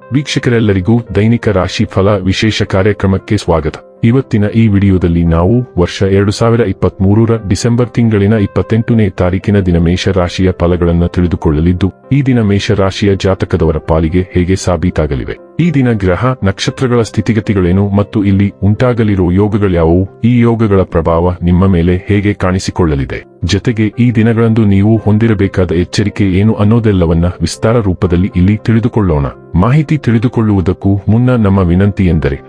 ವೀಕ್ಷಕರೆಲ್ಲರಿಗೂ ದೈನಿಕ ರಾಶಿ ಫಲ ವಿಶೇಷ ಕಾರ್ಯಕ್ರಮಕ್ಕೆ ಸ್ವಾಗತ. ಇವತ್ತಿನ ಈ ವಿಡಿಯೋದಲ್ಲಿ ನಾವು ವರ್ಷ ಎರಡು ಸಾವಿರ ಇಪ್ಪತ್ತ್ ಮೂರರ ಡಿಸೆಂಬರ್ ತಿಂಗಳಿನ ಇಪ್ಪತ್ತೆಂಟನೇ ತಾರೀಕಿನ ದಿನ ಮೇಷ ರಾಶಿಯ ಫಲಗಳನ್ನು ತಿಳಿದುಕೊಳ್ಳಲಿದ್ದು, ಈ ದಿನ ಮೇಷ ರಾಶಿಯ ಜಾತಕದವರ ಪಾಲಿಗೆ ಹೇಗೆ ಸಾಬೀತಾಗಲಿವೆ? ಈ ದಿನ ಗ್ರಹ, ನಕ್ಷತ್ರಗಳ ಸ್ಥಿತಿಗತಿಗಳೇನು ಮತ್ತು ಇಲ್ಲಿ ಉಂಟಾಗಲಿರುವ ಯೋಗಗಳ್ಯಾವುವು? ಈ ಯೋಗಗಳ ಪ್ರಭಾವ ನಿಮ್ಮ ಮೇಲೆ ಹೇಗೆ ಕಾಣಿಸಿಕೊಳ್ಳಲಿದೆ? ಜತೆಗೆ ಈ ದಿನಗಳಂದು ನೀವು ಹೊಂದಿರಬೇಕಾದ ಎಚ್ಚರಿಕೆ ಏನು ಅನ್ನೋದೆಲ್ಲವನ್ನ ವಿಸ್ತಾರ ರೂಪದಲ್ಲಿ ಇಲ್ಲಿ ತಿಳಿದುಕೊಳ್ಳೋಣ. ಮಾಹಿತಿ ತಿಳಿದುಕೊಳ್ಳುವುದಕ್ಕೂ ಮುನ್ನ ನಮ್ಮ ವಿನಂತಿ ಎಂದರೆ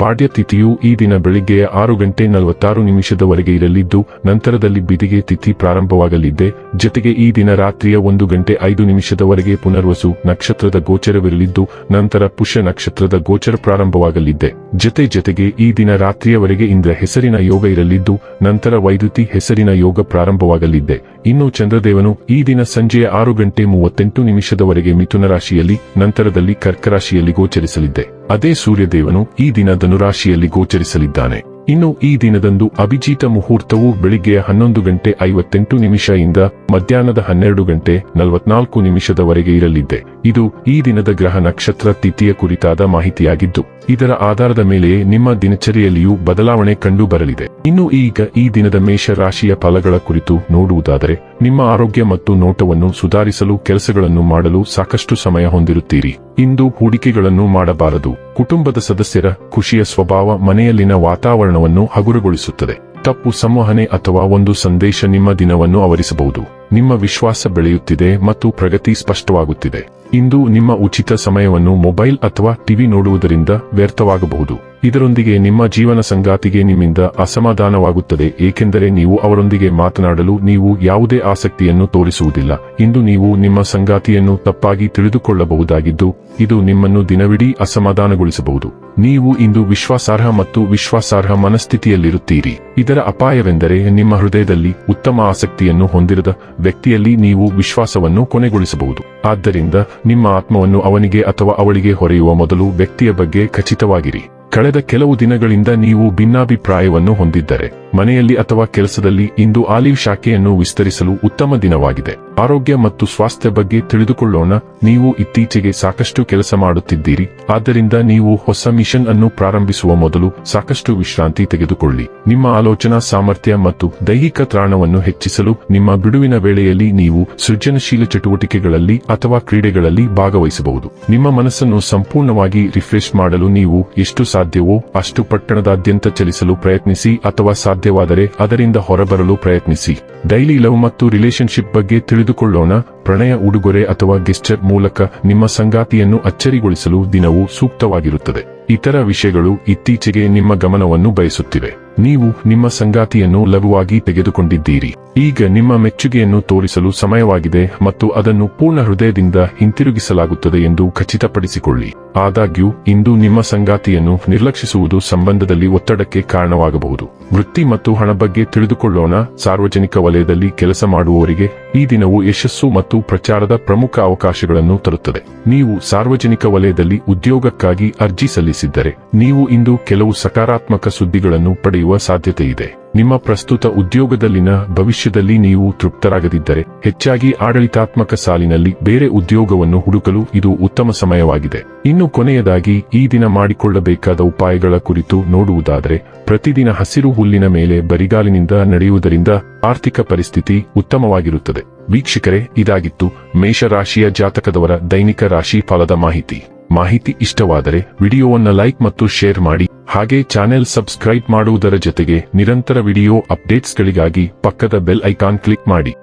ಪಾಡ್ಯ ತಿಥಿಯು ಈ ದಿನ ಬೆಳಿಗ್ಗೆಯ ಆರು ಗಂಟೆ ನಲವತ್ತಾರು ನಿಮಿಷದವರೆಗೆ ಇರಲಿದ್ದು, ನಂತರದಲ್ಲಿ ಬಿದಿಗೆ ತಿಥಿ ಪ್ರಾರಂಭವಾಗಲಿದೆ. ಜೊತೆಗೆ ಈ ದಿನ ರಾತ್ರಿಯ ಒಂದು ಗಂಟೆ ಐದು ನಿಮಿಷದವರೆಗೆ ಪುನರ್ವಸು ನಕ್ಷತ್ರದ ಗೋಚರವಿರಲಿದ್ದು, ನಂತರ ಪುಷ್ಯ ನಕ್ಷತ್ರದ ಗೋಚರ ಪ್ರಾರಂಭವಾಗಲಿದೆ. ಜೊತೆ ಜೊತೆಗೆ ಈ ದಿನ ರಾತ್ರಿಯವರೆಗೆ ಇಂದ್ರ ಹೆಸರಿನ ಯೋಗ ಇರಲಿದ್ದು, ನಂತರ ವೈದ್ಯುತಿ ಹೆಸರಿನ ಯೋಗ ಪ್ರಾರಂಭವಾಗಲಿದೆ. ಇನ್ನು ಚಂದ್ರದೇವನು ಈ ದಿನ ಸಂಜೆಯ ಆರು ಗಂಟೆ ಮೂವತ್ತೆಂಟು ನಿಮಿಷದವರೆಗೆ ಮಿಥುನ ರಾಶಿಯಲ್ಲಿ, ನಂತರದಲ್ಲಿ ಕರ್ಕ ರಾಶಿಯಲ್ಲಿ ಗೋಚರಿಸಲಿದ್ದೆ ಅದೇ ಸೂರ್ಯದೇವನು ಈ ದಿನ ಧನುರಾಶಿಯಲ್ಲಿ ಗೋಚರಿಸಲಿದ್ದಾನೆ. ಇನ್ನು ಈ ದಿನದಂದು ಅಭಿಜಿತ ಮುಹೂರ್ತವು ಬೆಳಿಗ್ಗೆಯ ಹನ್ನೊಂದು ಗಂಟೆ ಐವತ್ತೆಂಟು ನಿಮಿಷ ಇಂದ ಮಧ್ಯಾಹ್ನದ ಹನ್ನೆರಡು ಗಂಟೆ ನಲವತ್ನಾಲ್ಕು ನಿಮಿಷದವರೆಗೆ ಇರಲಿದ್ದೆ. ಇದು ಈ ದಿನದ ಗ್ರಹ ನಕ್ಷತ್ರ ತಿಥಿಯ ಕುರಿತಾದ ಮಾಹಿತಿಯಾಗಿದ್ದು, ಇದರ ಆಧಾರದ ಮೇಲೆಯೇ ನಿಮ್ಮ ದಿನಚರಿಯಲ್ಲಿಯೂ ಬದಲಾವಣೆ ಕಂಡು ಬರಲಿದೆ ಇನ್ನು ಈಗ ಈ ದಿನದ ಮೇಷ ರಾಶಿಯ ಫಲಗಳ ಕುರಿತು ನೋಡುವುದಾದರೆ ನಿಮ್ಮ ಆರೋಗ್ಯ ಮತ್ತು ನೋಟವನ್ನು ಸುಧಾರಿಸಲು ಕೆಲಸಗಳನ್ನು ಮಾಡಲು ಸಾಕಷ್ಟು ಸಮಯ ಹೊಂದಿರುತ್ತೀರಿ. ಇಂದು ಹೂಡಿಕೆಗಳನ್ನು ಮಾಡಬಾರದು. ಕುಟುಂಬದ ಸದಸ್ಯರ ಖುಷಿಯ ಸ್ವಭಾವ ಮನೆಯಲ್ಲಿನ ವಾತಾವರಣವನ್ನು ಹಗುರಗೊಳಿಸುತ್ತದೆ. ತಪ್ಪು ಸಂವಹನೆ ಅಥವಾ ಒಂದು ಸಂದೇಶ ನಿಮ್ಮ ದಿನವನ್ನು ಆವರಿಸಬಹುದು. ನಿಮ್ಮ ವಿಶ್ವಾಸ ಬೆಳೆಯುತ್ತಿದೆ ಮತ್ತು ಪ್ರಗತಿ ಸ್ಪಷ್ಟವಾಗುತ್ತಿದೆ. ಇಂದು ನಿಮ್ಮ ಉಚಿತ ಸಮಯವನ್ನು ಮೊಬೈಲ್ ಅಥವಾ ಟಿವಿ ನೋಡುವುದರಿಂದ ವ್ಯರ್ಥವಾಗಬಹುದು. ಇದರೊಂದಿಗೆ ನಿಮ್ಮ ಜೀವನ ಸಂಗಾತಿಗೆ ನಿಮ್ಮಿಂದ ಅಸಮಾಧಾನವಾಗುತ್ತದೆ, ಏಕೆಂದರೆ ನೀವು ಅವರೊಂದಿಗೆ ಮಾತನಾಡಲು ನೀವು ಯಾವುದೇ ಆಸಕ್ತಿಯನ್ನು ತೋರಿಸುವುದಿಲ್ಲ. ಇಂದು ನೀವು ನಿಮ್ಮ ಸಂಗಾತಿಯನ್ನು ತಪ್ಪಾಗಿ ತಿಳಿದುಕೊಳ್ಳಬಹುದಾಗಿದ್ದು, ಇದು ನಿಮ್ಮನ್ನು ದಿನವಿಡೀ ಅಸಮಾಧಾನಗೊಳಿಸಬಹುದು. ನೀವು ಇಂದು ವಿಶ್ವಾಸಾರ್ಹ ಮತ್ತು ವಿಶ್ವಾಸಾರ್ಹ ಮನಸ್ಥಿತಿಯಲ್ಲಿರುತ್ತೀರಿ. ಇದರ ಅಪಾಯವೆಂದರೆ ನಿಮ್ಮ ಹೃದಯದಲ್ಲಿ ಉತ್ತಮ ಆಸಕ್ತಿಯನ್ನು ಹೊಂದಿರದ ವ್ಯಕ್ತಿಯಲ್ಲಿ ನೀವು ವಿಶ್ವಾಸವನ್ನು ಕೊನೆಗೊಳಿಸಬಹುದು. ಆದ್ದರಿಂದ ನಿಮ್ಮ ಆತ್ಮವನ್ನು ಅವನಿಗೆ ಅಥವಾ ಅವಳಿಗೆ ಹೊರೆಯುವ ಮೊದಲು ವ್ಯಕ್ತಿಯ ಬಗ್ಗೆ ಖಚಿತವಾಗಿರಿ. ಕಳೆದ ಕೆಲವು ದಿನಗಳಿಂದ ನೀವು ಭಿನ್ನಾಭಿಪ್ರಾಯವನ್ನು ಹೊಂದಿದ್ದರೆ, ಮನೆಯಲ್ಲಿ ಅಥವಾ ಕೆಲಸದಲ್ಲಿ ಇಂದು ಆಲಿವ್ ಶಾಖೆಯನ್ನು ವಿಸ್ತರಿಸಲು ಉತ್ತಮ ದಿನವಾಗಿದೆ. ಆರೋಗ್ಯ ಮತ್ತು ಸ್ವಾಸ್ಥ್ಯ ಬಗ್ಗೆ ತಿಳಿದುಕೊಳ್ಳೋಣ, ನೀವು ಇತ್ತೀಚೆಗೆ ಸಾಕಷ್ಟು ಕೆಲಸ ಮಾಡುತ್ತಿದ್ದೀರಿ, ಆದ್ದರಿಂದ ನೀವು ಹೊಸ ಮಿಷನ್ ಅನ್ನು ಪ್ರಾರಂಭಿಸುವ ಮೊದಲು ಸಾಕಷ್ಟು ವಿಶ್ರಾಂತಿ ತೆಗೆದುಕೊಳ್ಳಿ. ನಿಮ್ಮ ಆಲೋಚನಾ ಸಾಮರ್ಥ್ಯ ಮತ್ತು ದೈಹಿಕ ತ್ರಾಣವನ್ನು ಹೆಚ್ಚಿಸಲು ನಿಮ್ಮ ಬಿಡುವಿನ ವೇಳೆಯಲ್ಲಿ ನೀವು ಸೃಜನಶೀಲ ಚಟುವಟಿಕೆಗಳಲ್ಲಿ ಅಥವಾ ಕ್ರೀಡೆಗಳಲ್ಲಿ ಭಾಗವಹಿಸಬಹುದು. ನಿಮ್ಮ ಮನಸ್ಸನ್ನು ಸಂಪೂರ್ಣವಾಗಿ ರಿಫ್ರೆಶ್ ಮಾಡಲು ನೀವು ಎಷ್ಟು ಸಾಧ್ಯವೋ? ಅಷ್ಟು ಪಟ್ಟಣದಾದ್ಯಂತ ಚಲಿಸಲು ಪ್ರಯತ್ನಿಸಿ ಅಥವಾ ಸಾಧ್ಯವಾದರೆ ಅದರಿಂದ ಹೊರಬರಲು ಪ್ರಯತ್ನಿಸಿ. ಡೈಲಿ ಲವ್ ಮತ್ತು ರಿಲೇಶನ್ಶಿಪ್ ಬಗ್ಗೆ ತಿಳಿದುಕೊಳ್ಳೋಣ. ಪ್ರಣಯ ಉಡುಗೊರೆ ಅಥವಾ ಗೆಸ್ಚರ್ ಮೂಲಕ ನಿಮ್ಮ ಸಂಗಾತಿಯನ್ನು ಅಚ್ಚರಿಗೊಳಿಸಲು ದಿನವೂ ಸೂಕ್ತವಾಗಿರುತ್ತದೆ. ಇತರ ವಿಷಯಗಳು ಇತ್ತೀಚೆಗೆ ನಿಮ್ಮ ಗಮನವನ್ನು ಬಯಸುತ್ತಿವೆ. ನೀವು ನಿಮ್ಮ ಸಂಗಾತಿಯನ್ನು ಲಘುವಾಗಿ ತೆಗೆದುಕೊಂಡಿದ್ದೀರಿ. ಈಗ ನಿಮ್ಮ ಮೆಚ್ಚುಗೆಯನ್ನು ತೋರಿಸಲು ಸಮಯವಾಗಿದೆ ಮತ್ತು ಅದನ್ನು ಪೂರ್ಣ ಹೃದಯದಿಂದ ಹಿಂತಿರುಗಿಸಲಾಗುತ್ತದೆ ಎಂದು ಖಚಿತಪಡಿಸಿಕೊಳ್ಳಿ. ಆದಾಗ್ಯೂ, ಇಂದು ನಿಮ್ಮ ಸಂಗಾತಿಯನ್ನು ನಿರ್ಲಕ್ಷಿಸುವುದು ಸಂಬಂಧದಲ್ಲಿ ಒತ್ತಡಕ್ಕೆ ಕಾರಣವಾಗಬಹುದು. ವೃತ್ತಿ ಮತ್ತು ಹಣ ಬಗ್ಗೆ ತಿಳಿದುಕೊಳ್ಳೋಣ. ಸಾರ್ವಜನಿಕ ವಲಯದಲ್ಲಿ ಕೆಲಸ ಮಾಡುವವರಿಗೆ ಈ ದಿನವು ಯಶಸ್ಸು ಮತ್ತು ಪ್ರಚಾರದ ಪ್ರಮುಖ ಅವಕಾಶಗಳನ್ನು ತರುತ್ತದೆ. ನೀವು ಸಾರ್ವಜನಿಕ ವಲಯದಲ್ಲಿ ಉದ್ಯೋಗಕ್ಕಾಗಿ ಅರ್ಜಿ ಸಲ್ಲಿಸಿದ್ದರೆ, ನೀವು ಇಂದು ಕೆಲವು ಸಕಾರಾತ್ಮಕ ಸುದ್ದಿಗಳನ್ನು ಪಡೆಯುವ ಸಾಧ್ಯತೆ ಇದೆ ನಿಮ್ಮ ಪ್ರಸ್ತುತ ಉದ್ಯೋಗದಲ್ಲಿನ ಭವಿಷ್ಯದಲ್ಲಿ ನೀವು ತೃಪ್ತರಾಗದಿದ್ದರೆ, ಹೆಚ್ಚಾಗಿ ಆಡಳಿತಾತ್ಮಕ ಸಾಲಿನಲ್ಲಿ ಬೇರೆ ಉದ್ಯೋಗವನ್ನು ಹುಡುಕಲು ಇದು ಉತ್ತಮ ಸಮಯವಾಗಿದೆ. ಇನ್ನು ಕೊನೆಯದಾಗಿ ಈ ದಿನ ಮಾಡಿಕೊಳ್ಳಬೇಕಾದ ಉಪಾಯಗಳ ಕುರಿತು ನೋಡುವುದಾದರೆ, ಪ್ರತಿದಿನ ಹಸಿರು ಹುಲ್ಲಿನ ಮೇಲೆ ಬರಿಗಾಲಿನಿಂದ ನಡೆಯುವುದರಿಂದ ಆರ್ಥಿಕ ಪರಿಸ್ಥಿತಿ ಉತ್ತಮವಾಗಿರುತ್ತದೆ. ವೀಕ್ಷಕರೇ, ಇದಾಗಿತ್ತು ಮೇಷರಾಶಿಯ ಜಾತಕದವರ ದೈನಿಕ ರಾಶಿ ಫಲದ ಮಾಹಿತಿ. ಮಾಹಿತಿ ಇಷ್ಟವಾದರೆ ವಿಡಿಯೋವನ್ನು ಲೈಕ್ ಮತ್ತು ಶೇರ್ ಮಾಡಿ, ಹಾಗೆ ಚಾನೆಲ್ ಸಬ್ಸ್ಕ್ರೈಬ್ ಮಾಡುವುದರ ಜೊತೆಗೆ ನಿರಂತರ ವಿಡಿಯೋ ಅಪ್ಡೇಟ್ಸ್ಗಳಿಗಾಗಿ ಪಕ್ಕದ ಬೆಲ್ ಐಕಾನ್ ಕ್ಲಿಕ್ ಮಾಡಿ.